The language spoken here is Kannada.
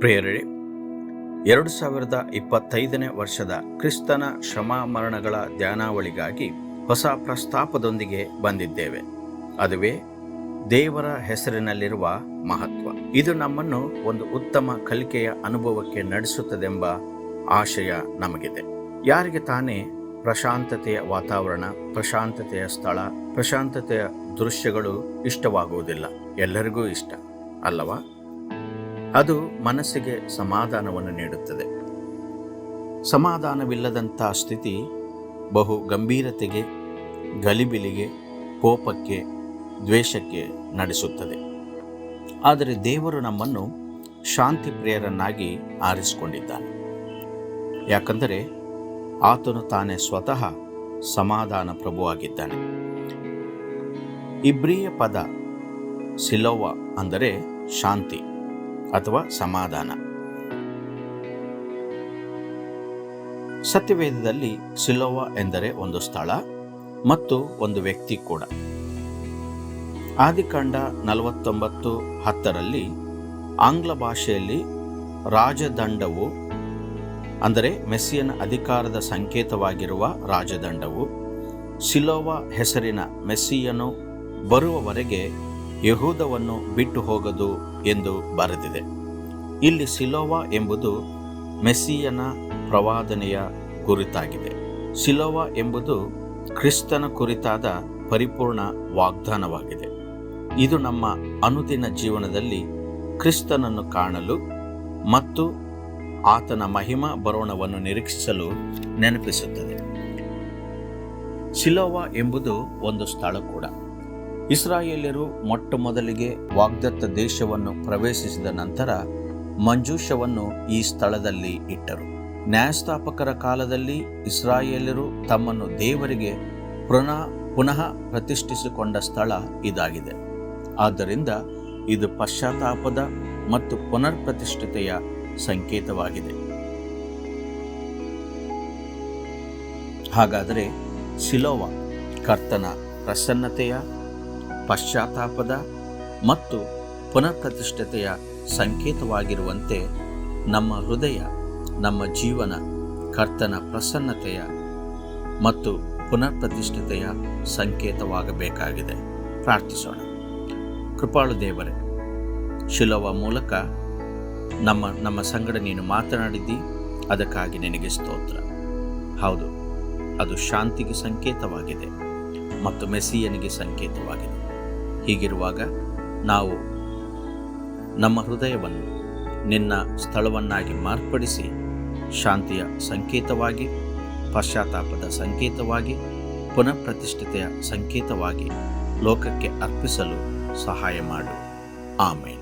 ಪ್ರಿಯರೇ, ಎರಡು ಸಾವಿರದ ಇಪ್ಪತ್ತೈದನೇ ವರ್ಷದ ಕ್ರಿಸ್ತನ ಶ್ರಮ ಮರಣಗಳ ಧ್ಯಾನಾವಳಿಗಾಗಿ ಹೊಸ ಪ್ರಸ್ತಾಪದೊಂದಿಗೆ ಬಂದಿದ್ದೇವೆ. ಅದುವೇ ದೇವರ ಹೆಸರಿನಲ್ಲಿರುವ ಮಹತ್ವ. ಇದು ನಮ್ಮನ್ನು ಒಂದು ಉತ್ತಮ ಕಲಿಕೆಯ ಅನುಭವಕ್ಕೆ ನಡೆಸುತ್ತದೆಂಬ ಆಶಯ ನಮಗಿದೆ. ಯಾರಿಗೆ ತಾನೇ ಪ್ರಶಾಂತತೆಯ ವಾತಾವರಣ, ಪ್ರಶಾಂತತೆಯ ಸ್ಥಳ, ಪ್ರಶಾಂತತೆಯ ದೃಶ್ಯಗಳು ಇಷ್ಟವಾಗುವುದಿಲ್ಲ? ಎಲ್ಲರಿಗೂ ಇಷ್ಟ, ಅಲ್ಲವಾ? ಅದು ಮನಸ್ಸಿಗೆ ಸಮಾಧಾನವನ್ನು ನೀಡುತ್ತದೆ. ಸಮಾಧಾನವಿಲ್ಲದಂಥ ಸ್ಥಿತಿ ಬಹು ಗಂಭೀರತೆಗೆ, ಗಲಿಬಿಲಿಗೆ, ಕೋಪಕ್ಕೆ, ದ್ವೇಷಕ್ಕೆ ನಡೆಸುತ್ತದೆ. ಆದರೆ ದೇವರು ನಮ್ಮನ್ನು ಶಾಂತಿ ಪ್ರಿಯರನ್ನಾಗಿ ಆರಿಸಿಕೊಂಡಿದ್ದಾನೆ. ಯಾಕಂದರೆ ಆತನು ತಾನೇ ಸ್ವತಃ ಸಮಾಧಾನ ಪ್ರಭುವಾಗಿದ್ದಾನೆ. ಇಬ್ರಿಯ ಪದ ಸಿಲೋವ ಅಂದರೆ ಶಾಂತಿ. ಅಥವಾ ಸಮಾಧಾನ. ಸತ್ಯವೇದದಲ್ಲಿ ಸಿಲೋವ ಎಂದರೆ ಒಂದು ಸ್ಥಳ ಮತ್ತು ಒಂದು ವ್ಯಕ್ತಿ ಕೂಡ. ಆದಿಕಾಂಡ ನಲವತ್ತೊಂಬತ್ತು ಹತ್ತರಲ್ಲಿ ಆಂಗ್ಲ ಭಾಷೆಯಲ್ಲಿ ರಾಜದಂಡವು, ಅಂದರೆ ಮೆಸ್ಸಿಯನ ಅಧಿಕಾರದ ಸಂಕೇತವಾಗಿರುವ ರಾಜದಂಡವು ಸಿಲೋವ ಹೆಸರಿನ ಮೆಸ್ಸಿಯನು ಬರುವವರೆಗೆ ಯಹೂದವನ್ನು ಬಿಟ್ಟು ಹೋಗದು ಎಂದು ಬರೆದಿದೆ. ಇಲ್ಲಿ ಸಿಲೋವಾ ಎಂಬುದು ಮೆಸ್ಸಿಯನ ಪ್ರವಾದನೆಯ ಕುರಿತಾಗಿದೆ. ಸಿಲೋವಾ ಎಂಬುದು ಕ್ರಿಸ್ತನ ಕುರಿತಾದ ಪರಿಪೂರ್ಣ ವಾಗ್ದಾನವಾಗಿದೆ. ಇದು ನಮ್ಮ ಅನುದಿನ ಜೀವನದಲ್ಲಿ ಕ್ರಿಸ್ತನನ್ನು ಕಾಣಲು ಮತ್ತು ಆತನ ಮಹಿಮಾ ಬರೋಣವನ್ನು ನಿರೀಕ್ಷಿಸಲು ನೆನಪಿಸುತ್ತದೆ. ಸಿಲೋವಾ ಎಂಬುದು ಒಂದು ಸ್ಥಳ ಕೂಡ. ಇಸ್ರಾಯೇಲ್ಯರು ಮೊಟ್ಟ ಮೊದಲಿಗೆ ವಾಗ್ದತ್ತ ದೇಶವನ್ನು ಪ್ರವೇಶಿಸಿದ ನಂತರ ಮಂಜೂಷವನ್ನು ಈ ಸ್ಥಳದಲ್ಲಿ ಇಟ್ಟರು. ನ್ಯಾಯಸ್ಥಾಪಕರ ಕಾಲದಲ್ಲಿ ಇಸ್ರಾಯೇಲ್ಯರು ತಮ್ಮನ್ನು ದೇವರಿಗೆ ಪುನಃ ಪುನಃ ಪ್ರತಿಷ್ಠಿಸಿಕೊಂಡ ಸ್ಥಳ ಇದಾಗಿದೆ. ಆದ್ದರಿಂದ ಇದು ಪಶ್ಚಾತ್ತಾಪದ ಮತ್ತು ಪುನರ್ ಪ್ರತಿಷ್ಠಿತೆಯ ಸಂಕೇತವಾಗಿದೆ. ಹಾಗಾದರೆ ಸಿಲೋವ ಕರ್ತನ ಪ್ರಸನ್ನತೆಯ ಪಶ್ಚಾತ್ತಾಪದ ಮತ್ತು ಪುನಃಪ್ರತಿಷ್ಠತೆಯ ಸಂಕೇತವಾಗಿರುವಂತೆ ನಮ್ಮ ಹೃದಯ, ನಮ್ಮ ಜೀವನ, ಕರ್ತನ ಪ್ರಸನ್ನತೆಯ ಮತ್ತು ಪುನಃಪ್ರತಿಷ್ಠತೆಯ ಸಂಕೇತವಾಗಬೇಕಾಗಿದೆ. ಪ್ರಾರ್ಥಿಸೋಣ. ಕೃಪಾಳು ದೇವರೇ, ಶಿಲವ ಮೂಲಕ ನಮ್ಮ ನಮ್ಮ ಸಂಗಡ ನೀನು ಮಾತನಾಡಿದ್ದಿ, ಅದಕ್ಕಾಗಿ ನಿನಗೆ ಸ್ತೋತ್ರ. ಹೌದು, ಅದು ಶಾಂತಿಗೆ ಸಂಕೇತವಾಗಿದೆ ಮತ್ತು ಮೆಸ್ಸಿಯನಿಗೆ ಸಂಕೇತವಾಗಿದೆ. ಹೀಗಿರುವಾಗ ನಾವು ನಮ್ಮ ಹೃದಯವನ್ನು ನಿನ್ನ ಸ್ಥಳವನ್ನಾಗಿ ಮಾರ್ಪಡಿಸಿ ಶಾಂತಿಯ ಸಂಕೇತವಾಗಿ, ಪಶ್ಚಾತ್ತಾಪದ ಸಂಕೇತವಾಗಿ ಪುನಃ ಪ್ರತಿಷ್ಠಿತೆಯ ಸಂಕೇತವಾಗಿ ಲೋಕಕ್ಕೆ ಅರ್ಪಿಸಲು ಸಹಾಯ ಮಾಡು. ಆಮೇಲೆ